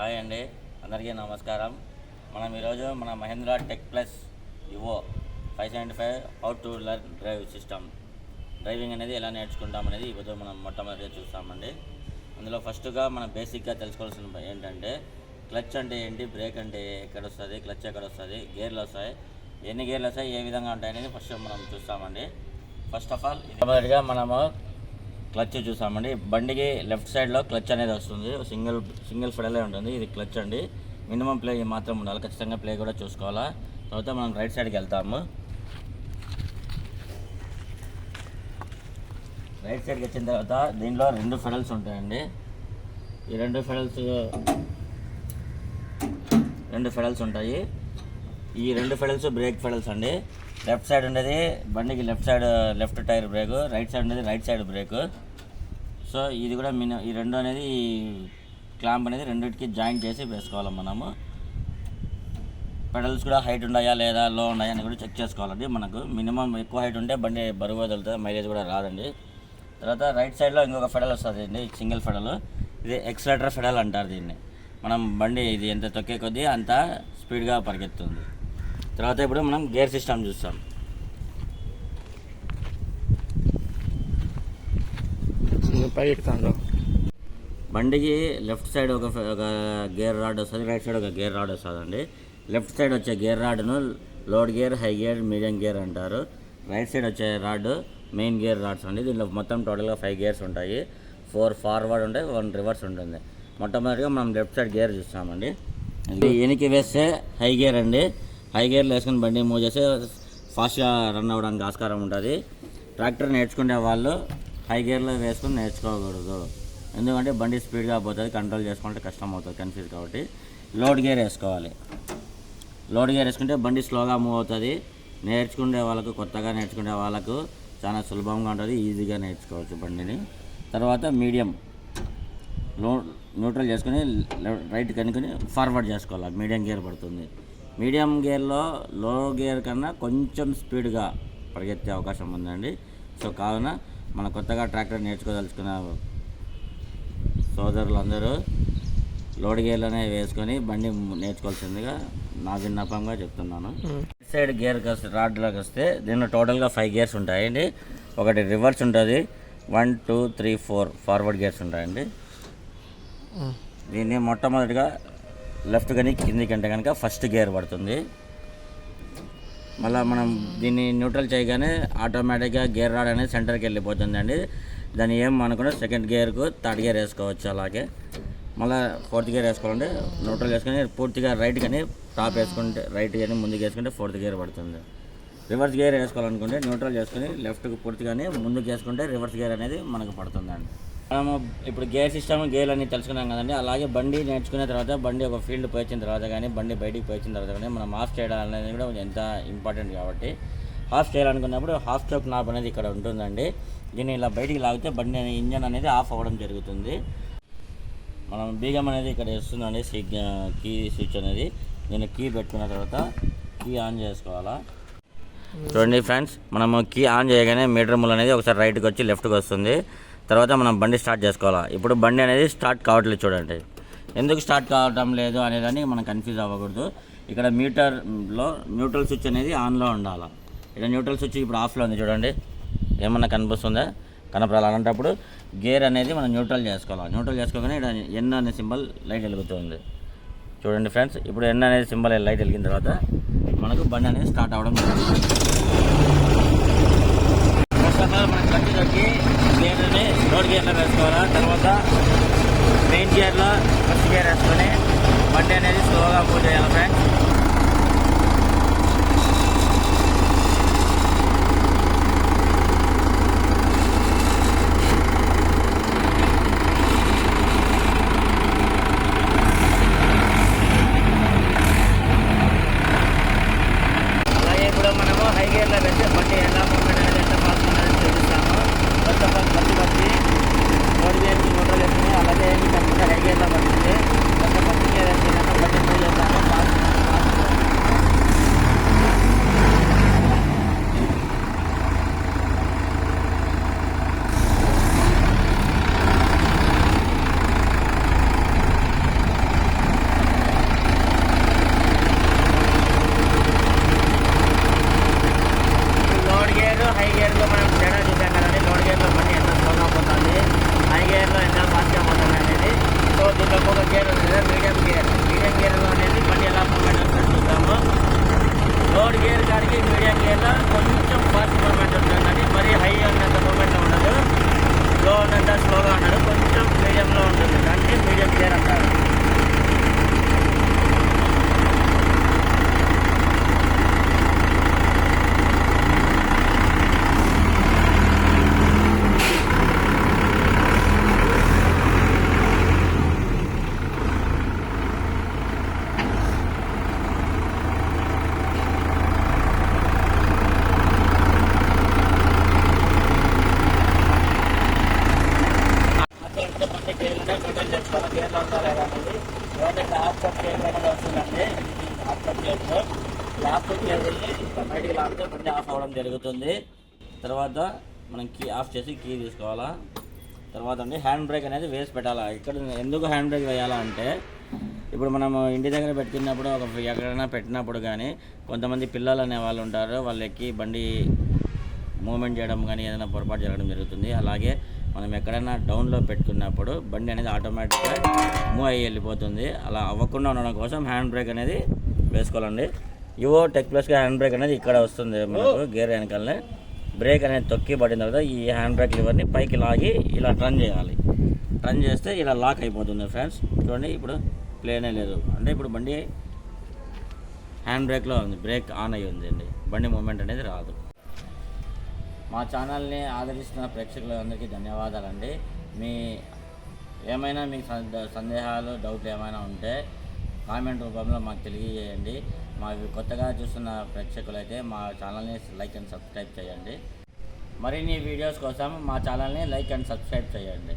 Hi అండి. అందరికీ నమస్కారం. మనం ఈరోజు మన Mahindra tech plus Yuvo five seventy five how to learn drive system. Driving అనేది ఎలా నేర్చుకుంటాం అనేది ఈరోజు మనం మొట్టమొదటిగా చూస్తామండి. అందులో ఫస్ట్గా మనం బేసిక్గా తెలుసుకోవాల్సిన ఏంటంటే క్లచ్ అంటే ఏంటి బ్రేక్ అంటే ఎక్కడ వస్తుంది క్లచ్ ఎక్కడ వస్తుంది గేర్లు వస్తాయి. ఎన్ని గేర్లు వస్తాయి ఏ విధంగా ఉంటాయి అనేది ఫస్ట్ మనం చూస్తామండి. ఫస్ట్ ఆఫ్ ఆల్ మొదటిగా మనము క్లచ్ చూసామండి. బండికి లెఫ్ట్ సైడ్లో క్లచ్ అనేది వస్తుంది. సింగిల్ సింగిల్ ఫెడలే ఉంటుంది. ఇది క్లచ్ అండి. మినిమం ప్లే మాత్రం ఉండాలి. ఖచ్చితంగా ప్లే కూడా చూసుకోవాలా. తర్వాత మనం రైట్ సైడ్కి వెళ్తాము. రైట్ సైడ్కి వచ్చిన తర్వాత దీనిలో రెండు ఫెడల్స్ ఉంటాయండి. ఈ రెండు ఫెడల్స్ రెండు ఫెడల్స్ ఉంటాయి. ఈ రెండు ఫెడల్స్ బ్రేక్ ఫెడల్స్ అండి. లెఫ్ట్ సైడ్ ఉండేది బండికి left side left tyre brake right side ఉండేది రైట్ సైడ్ బ్రేక్. సో ఇది కూడా మిన ఈ రెండు అనేది క్లాంప్ అనేది రెండింటికి జాయింట్ చేసి వేసుకోవాలి మనము. పెడల్స్ కూడా హైట్ ఉన్నాయా లేదా లో ఉన్నాయా అని కూడా చెక్ చేసుకోవాలండి మనకు. మినిమం ఎక్కువ హైట్ ఉంటే బండి బరువు వదులుతుంది మైలేజ్ కూడా రాదండి. తర్వాత రైట్ సైడ్లో ఇంకొక ఫెడల్ వస్తుంది అండి సింగిల్ ఫెడల్. ఇది ఎక్సలేటర్ ఫెడల్ అంటారు దీన్ని. మనం బండి ఇది ఎంత తొక్కే కొద్దీ అంత స్పీడ్గా పరిగెత్తుంది. తర్వాత ఇప్పుడు మనం గేర్ సిస్టమ్ చూస్తాం. బండికి లెఫ్ట్ సైడ్ ఒక ఒక గేర్ రాడ్ వస్తుంది రైట్ సైడ్ ఒక గేర్ రాడ్ వస్తుంది అండి లెఫ్ట్ సైడ్ వచ్చే gear రాడ్ను load gear high gear medium gear అంటారు. రైట్ సైడ్ వచ్చే రాడ్ మెయిన్ గేర్ రాడ్స్ అండి. దీనిలో మొత్తం టోటల్గా ఫైవ్ గేర్స్ ఉంటాయి. ఫోర్ ఫార్వర్డ్ ఉంటాయి వన్ రివర్స్ ఉంటుంది. మొట్టమొదటిగా మనం లెఫ్ట్ సైడ్ గేర్ చూస్తామండి. ఇది వెనక్కి వేస్తే హై గేర్ అండి. హై గేర్లు వేసుకుని బండి మూవ్ చేస్తే ఫాస్ట్గా రన్ అవ్వడానికి ఆస్కారం ఉంటుంది. ట్రాక్టర్ నేర్చుకునే వాళ్ళు హై గేర్లో వేసుకుని నేర్చుకోకూడదు. ఎందుకంటే బండి స్పీడ్గా పోతుంది కంట్రోల్ చేసుకుంటే కష్టం అవుతుంది కన్ఫ్యూజ్ కాబట్టి. లోడ్ గేర్ వేసుకోవాలి. లోడ్ గేర్ వేసుకుంటే బండి స్లోగా మూవ్ అవుతుంది. నేర్చుకునే వాళ్ళకు కొత్తగా నేర్చుకునే వాళ్ళకు చాలా సులభంగా ఉంటుంది ఈజీగా నేర్చుకోవచ్చు బండిని. తర్వాత మీడియం లో న్యూట్రల్ చేసుకుని రైట్ కనుకొని ఫార్వర్డ్ చేసుకోవాలి. మీడియం గేర్ పడుతుంది. మీడియం గేర్లో లో గేర్ కన్నా కొంచెం స్పీడ్గా పరిగెత్తే అవకాశం ఉందండి. సో కావున మన కొత్తగా ట్రాక్టర్ నేర్చుకోదలుచుకున్న సోదరులందరూ లోడ్ గేర్లోనే వేసుకొని బండి నేర్చుకోవాల్సిందిగా నా విన్నపంగా చెప్తున్నాను. సైడ్ గేర్ రాడ్లోకి వస్తే దీనిలో టోటల్గా ఫైవ్ గేర్స్ ఉంటాయండి. ఒకటి రివర్స్ ఉంటుంది. One two three four forward gears ఉంటాయండి. దీన్ని మొట్టమొదటిగా లెఫ్ట్ కానీ కిందికి కంటే కనుక ఫస్ట్ గేర్ పడుతుంది. మళ్ళీ మనం దీన్ని న్యూట్రల్ చేయగానే ఆటోమేటిక్గా గేర్ రాడ్ అనేది సెంటర్కి వెళ్ళిపోతుందండి దాన్ని ఏం అనుకున్నా సెకండ్ గేర్కు థర్డ్ గేర్ వేసుకోవచ్చు అలాగే. మళ్ళీ ఫోర్త్ గేర్ వేసుకోవాలంటే న్యూట్రల్ వేసుకొని పూర్తిగా రైట్ కానీ టాప్ వేసుకుంటే రైట్ కానీ ముందుకు వేసుకుంటే ఫోర్త్ గేర్ పడుతుంది. రివర్స్ గేర్ వేసుకోవాలనుకుంటే న్యూట్రల్ చేసుకుని లెఫ్ట్కి పూర్తిగానే ముందుకు వేసుకుంటే రివర్స్ గేర్ అనేది మనకు పడుతుందండి. మనము ఇప్పుడు గేర్ సిస్టమ్ గేర్ అని తెలుసుకున్నాం కదండి. అలాగే బండి నేర్చుకున్న తర్వాత బండి ఒక ఫీల్డ్ పోయించిన తర్వాత కానీ బండి బయటికి పోయించిన తర్వాత కానీ మనం ఆఫ్ చేయడం అనేది కూడా ఎంత ఇంపార్టెంట్ కాబట్టి ఆఫ్ చేయాలనుకున్నప్పుడు హాఫ్ స్ట్రోక్ నాబ్ అనేది ఇక్కడ ఉంటుందండి. దీన్ని ఇలా బయటికి లాగితే బండి ఇంజన్ అనేది ఆఫ్ అవ్వడం జరుగుతుంది. మనం బీగం అనేది ఇక్కడ వస్తుందండి. సిగ్ కీ స్విచ్ అనేది. నేను కీ పెట్టుకున్న తర్వాత కీ ఆన్ చేసుకోవాలా. చూడండి ఫ్రెండ్స్ మనము కీ ఆన్ చేయగానే మీటర్ ముల్ అనేది ఒకసారి రైట్కి వచ్చి లెఫ్ట్కి వస్తుంది. తర్వాత మనం బండి స్టార్ట్ చేసుకోవాలా? ఇప్పుడు బండి అనేది స్టార్ట్ కావట్లేదు చూడండి. ఎందుకు స్టార్ట్ కావటం లేదు అనేదాన్ని మనం కన్ఫ్యూజ్ అవ్వకూడదు. ఇక్కడ మీటర్లో న్యూట్రల్ స్విచ్ అనేది ఆన్లో ఉండాలి? ఇక్కడ న్యూట్రల్ స్విచ్ ఇప్పుడు ఆఫ్లో ఉంది చూడండి. ఏమన్నా కనిపిస్తుందా కనపడాలి? అలాంటప్పుడు గేర్ అనేది మనం న్యూట్రల్ చేసుకోవాలి? న్యూట్రల్ చేసుకోగానే ఇక్కడ ఎన్ అనే సింబల్ లైట్ వెలుగుతుంది. చూడండి ఫ్రెండ్స్ ఇప్పుడు ఎన్ అనేది సింబల్ లైట్ వెలిగిన తర్వాత మనకు బండి అనేది స్టార్ట్ అవ్వడం జరుగుతుంది ఫస్ట్ మనం కట్టి తొక్కి గేర్ని రోడ్ గేర్లో వేసుకోవాలా? తర్వాత మెయిన్ గేర్లో ఫస్ట్ గేర్ వేసుకొని బండి అనేది స్లోగా మూవ్ చేయాలి ఫ్రెండ్స్ అలాగే ఇప్పుడు మనము హై గేర్లో వెళ్తే బండి ఎలా మూవ్మెంట్ అనేది ఎంత ఫాస్ట్ అనేది చూపిస్తాము ఫస్ట్ ఆఫ్ ఆల్ బస్సు బస్సి రోడ్ గేర్ మోటార్ వేసుకుని అలాగే కనుక హై గేర్లో పడుతుంది ఫస్ట్ ఫస్ట్ గేర్ వేసుకున్నాక బండి మూవ్ చేస్తాము ఫాస్ట్ ఫాస్ట్ ఇంకొక గేర్ ఉంది కదా మీడియం గేర్ మీడియం గేర్లో అనేది బండి ఎలా మూమెంట్ వస్తుంది చూద్దాము లోడ్ గేర్ కాడికి మీడియం గేర్లో కొంచెం ఫాస్ట్ మూమెంట్ ఉంటుందండి మరీ హై ఉన్నంత మూమెంట్ ఉండదు స్లో ఉన్నంత స్లోగా ఉండదు కొంచెం మీడియంలో ఉంటుంది దాన్ని మీడియం గేర్ అంటారు అక్కడ ఇంత మంది గేర్లు మెయింటైన్ చేసుకోవాలి గేర్లు ఉందా లేదా అనేది ఎవరైతే ల్యాప్టాప్ గేర్ అనేది వస్తుందండి ల్యాప్టాప్ గేర్తో ల్యాప్టాప్ బయటికి లాగితే బండి ఆఫ్ అవ్వడం జరుగుతుంది. తర్వాత మనం కీ ఆఫ్ చేసి కీ తీసుకోవాలా? తర్వాత అండి హ్యాండ్ బ్రేక్ అనేది వేసి పెట్టాలా? ఇక్కడ ఎందుకు హ్యాండ్ బ్రేక్ వేయాలా అంటే ఇప్పుడు మనం ఇంటి దగ్గర పెట్టుకున్నప్పుడు ఒక ఎక్కడైనా పెట్టినప్పుడు కానీ కొంతమంది పిల్లలు అనే వాళ్ళు ఉంటారు వాళ్ళు ఎక్కి బండి మూమెంట్ చేయడం కానీ ఏదైనా పొరపాటు జరగడం జరుగుతుంది. అలాగే మనం ఎక్కడైనా డౌన్లో పెట్టుకున్నప్పుడు బండి అనేది ఆటోమేటిక్గా మూవ్ అయ్యి వెళ్ళిపోతుంది. అలా అవ్వకుండా ఉండడం కోసం హ్యాండ్ బ్రేక్ అనేది వేసుకోవాలండి. ఇవో టెక్ ప్లస్గా హ్యాండ్ బ్రేక్ అనేది ఇక్కడ వస్తుంది మనకు గేర్ వెనకాలనే. బ్రేక్ అనేది తొక్కి పడిన తర్వాత ఈ హ్యాండ్ బ్రేక్ లివర్ని పైకి లాగి ఇలా టర్న్ చేయాలి. టర్న్ చేస్తే ఇలా లాక్ అయిపోతుంది ఫ్రెండ్స్. చూడండి ఇప్పుడు ప్లేనే లేదు. అంటే ఇప్పుడు బండి హ్యాండ్ బ్రేక్లో ఉంది. బ్రేక్ ఆన్ అయ్యి ఉంది అండి. బండి మూమెంట్ అనేది రాదు. మా ఛానల్ని ఆదరిస్తున్న ప్రేక్షకులందరికీ ధన్యవాదాలండి. మీ ఏమైనా మీకు సంద- సందేహాలు డౌట్లు ఏమైనా ఉంటే కామెంట్ రూపంలో మాకు తెలియజేయండి. మా కొత్తగా చూస్తున్న ప్రేక్షకులైతే మా ఛానల్ని లైక్ అండ్ సబ్స్క్రైబ్ చేయండి. మరిన్ని వీడియోస్ కోసం మా ఛానల్ని లైక్ అండ్ సబ్స్క్రైబ్ చేయండి.